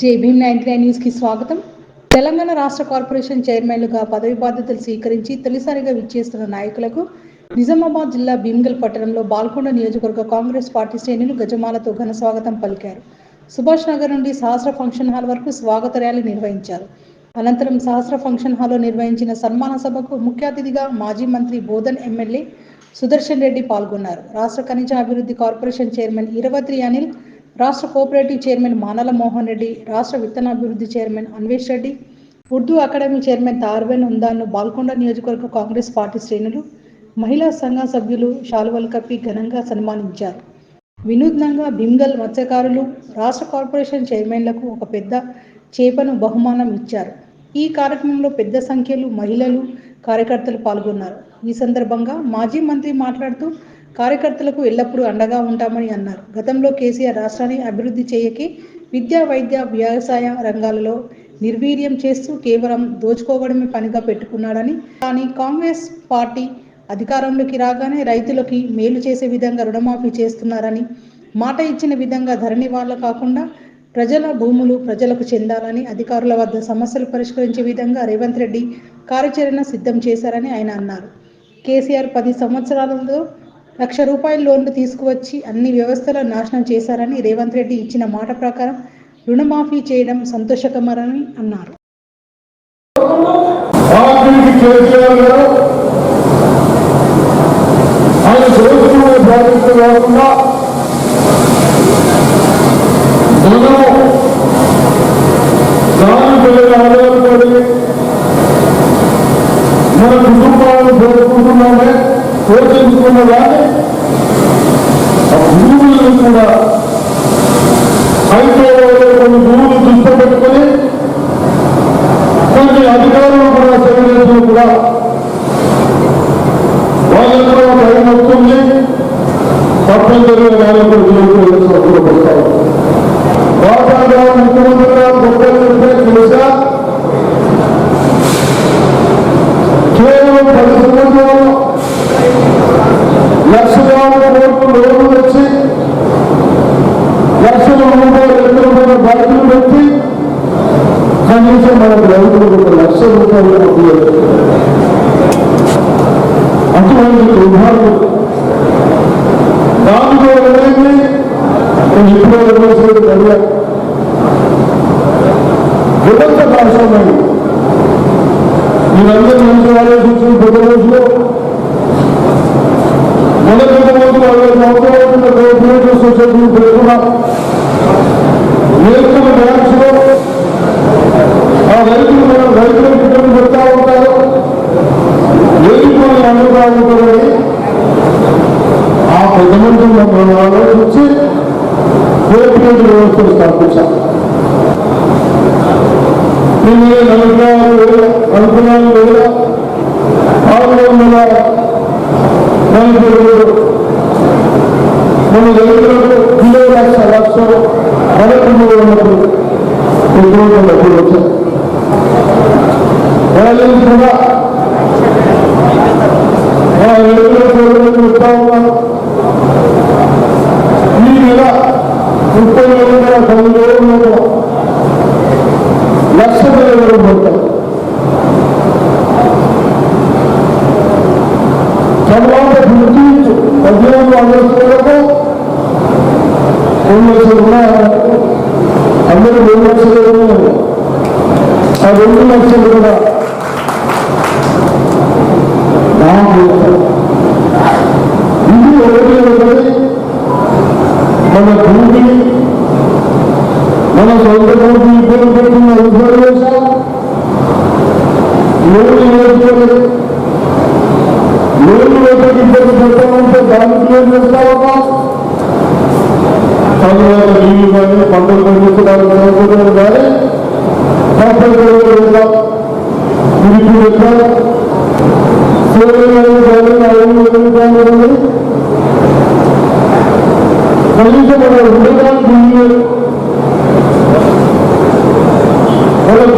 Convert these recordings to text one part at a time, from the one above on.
JBM Bhim ninety nine న్యూస్కి స్వాగతం. తెలంగాణ రాష్ట్ర కార్పొరేషన్ చైర్మన్లుగా పదవి బాధ్యతలు స్వీకరించి తొలిసారిగా విచ్చేస్తున్న నాయకులకు నిజామాబాద్ జిల్లా భీమ్గల్ పట్టణంలో బాల్కొండ నియోజకవర్గ కాంగ్రెస్ పార్టీ శ్రేణులు గజమాలతో ఘన స్వాగతం పలికారు. సుభాష్ నగర్ నుండి సహస్ర ఫంక్షన్ హాల్ వరకు స్వాగత ర్యాలీ నిర్వహించారు. అనంతరం సహస్ర ఫంక్షన్ హాల్లో నిర్వహించిన సన్మాన సభకు ముఖ్య అతిథిగా మాజీ మంత్రి బోధన్ ఎమ్మెల్యే సుదర్శన్ రెడ్డి పాల్గొన్నారు. రాష్ట్ర ఖనిజ అభివృద్ధి కార్పొరేషన్ చైర్మన్ ఇరవత్రి అనిల్ రాష్ట్ర కోఆపరేటివ్ చైర్మన్ మానల మోహన్ రెడ్డి రాష్ట్ర విత్తనాభివృద్ధి chairman Anvesh Reddy Urdu academy chairman తార్బెన్ ఉందాను బాల్కొండ నియోజకవర్గ కాంగ్రెస్ పార్టీ శ్రేణులు మహిళా సంఘ సభ్యులు శాలువలు కప్పి ఘనంగా సన్మానించారు. వినూత్నంగా బింగల్ మత్స్యకారులు రాష్ట్ర కార్పొరేషన్ చైర్మన్లకు ఒక పెద్ద చేపను బహుమానం ఇచ్చారు. ఈ కార్యక్రమంలో పెద్ద సంఖ్యలో మహిళలు కార్యకర్తలు పాల్గొన్నారు. ఈ సందర్భంగా మాజీ మంత్రి మాట్లాడుతూ కార్యకర్తలకు ఎల్లప్పుడూ అండగా ఉంటామని అన్నారు. గతంలో కేసీఆర్ రాష్ట్రాన్ని అభివృద్ధి చేయకి విద్యా వైద్య వ్యవసాయ రంగాలలో నిర్వీర్యం చేస్తూ కేవలం దోచుకోవడమే పనిగా పెట్టుకున్నాడని కానీ కాంగ్రెస్ పార్టీ అధికారంలోకి రాగానే రైతులకి మేలు చేసే విధంగా రుణమాఫీ చేస్తున్నారని మాట ఇచ్చిన విధంగా ధరణి వాళ్ళ కాకుండా ప్రజల భూములు ప్రజలకు చెందాలని అధికారుల వద్ద సమస్యలు పరిష్కరించే విధంగా రేవంత్ రెడ్డి కార్యాచరణ సిద్ధం చేశారని ఆయన అన్నారు. కేసీఆర్ పది సంవత్సరాలలో లక్ష రూపాయల లోన్లు తీసుకువచ్చి అన్ని వ్యవస్థలను నాశనం చేశారని రేవంత్ రెడ్డి ఇచ్చిన మాట ప్రకారం రుణమాఫీ చేయడం సంతోషకరమని అన్నారు. మన కుటుంబాలను పోషించుకున్నామే పోషించుకున్న కానీ ఆ భూములను కూడా హైదరాబాద్లో కొన్ని భూములు దుష్టపెట్టుకొని కొన్ని అధికారులు కూడా సెక్రటరీలు కూడా వాళ్ళకు కూడా టైం వస్తుంది తప్పనిసరిగా వాళ్ళకు వస్తారు వాటాగా ముఖ్యమంత్రి గొప్ప చెప్పే తెలుసా కేవలం పది సంవత్సరాలు లక్షలాది కోట్లు లోన్లు వచ్చి లక్షల రూపాయలు ఎక్కడ బాధ్యతలు పెట్టి కనీసం మనకు రైతులకు ఒక లక్ష రూపాయలు అప్పు లేదు. అటువంటి దుర్మార్గం దానిలో ఏమైంది నేను ఇప్పుడు యూనివర్సిటీ చదివా విడంత భాషమైంది మీరందరూ మంచి ఆలోచించిన పెద్ద రోజులు మొదటి రోజు అరవై సంవత్సరాల కోఆపరేటివ్ సొసైటీ పెట్టుకున్న నేర్చుకున్న డ్యాన్స్లో ఆ రైతులు మనం రైతుల బిడ్డలు పెడతా ఉంటారు. లేనిపోయి అందుతా ఉంటారని ఆ పెద్ద మంది మనం ఆలోచించి కోర్టు వ్యవస్థను స్థాపించాం నేను అనుకున్నాను అనుకున్నాను వేల నలభై నాలుగు వేల ఆరు వందల నలభై ఏడు మన రైతులకు కిలో లక్ష లక్ష పదకొండు ఉన్నప్పుడు ఉద్యోగం డబ్బులు వచ్చాయి కూడా ఆ ఉన్నాను ఈ నెల ముప్పై వేల తొమ్మిది రోజులు లక్ష తర్వాత గుర్తించు పదిహేను ఆగస్టు వరకు రెండు లక్షలు అందరూ రెండు లక్షలు ఉన్నాయి ఆ రెండు లక్షలు కూడా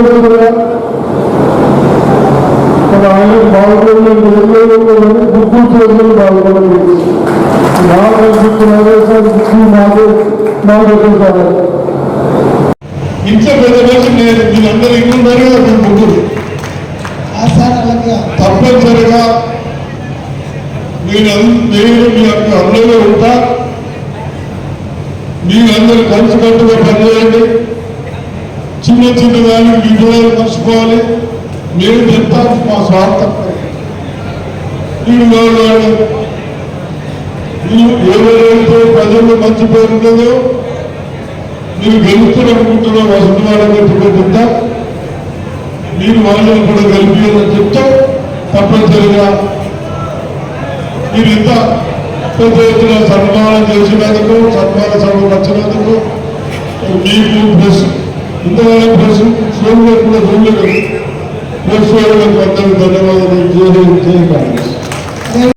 కూడా కూడా మన ఆయన బాగుపడిన గుర్తించడం బాగుపడింది నాకు అనిపిస్తున్నారు నాకు నాకు ఇంత పెద్ద మనిషి పనిచేయండి. చిన్న చిన్న దానికి మీ పిల్లలు మర్చిపోవాలి నేను చెప్తాను మా స్వార్థం వీడు ఎవరైతే ప్రజల్లో మంచి పేరు ఉండదో. మీరు గెలుస్తున్ననుకుంటున్న వసతి వాళ్ళని పెట్టుకుంటా మీరు వాళ్ళని కూడా గెలిపించాలని చెప్తా. తప్పనిసరిగా మీరు ఇంత పెద్ద ఎత్తున సన్మానం చేసినందుకు సన్మాన సభ వచ్చినందుకు మీకు ప్రెస్ ఇంతవరకు ప్రెస్ సోమవారం కూడా చూడలేదు ప్రెస్ అందరూ ధన్యవాదాలు జై హింద్, జై కాంగ్రెస్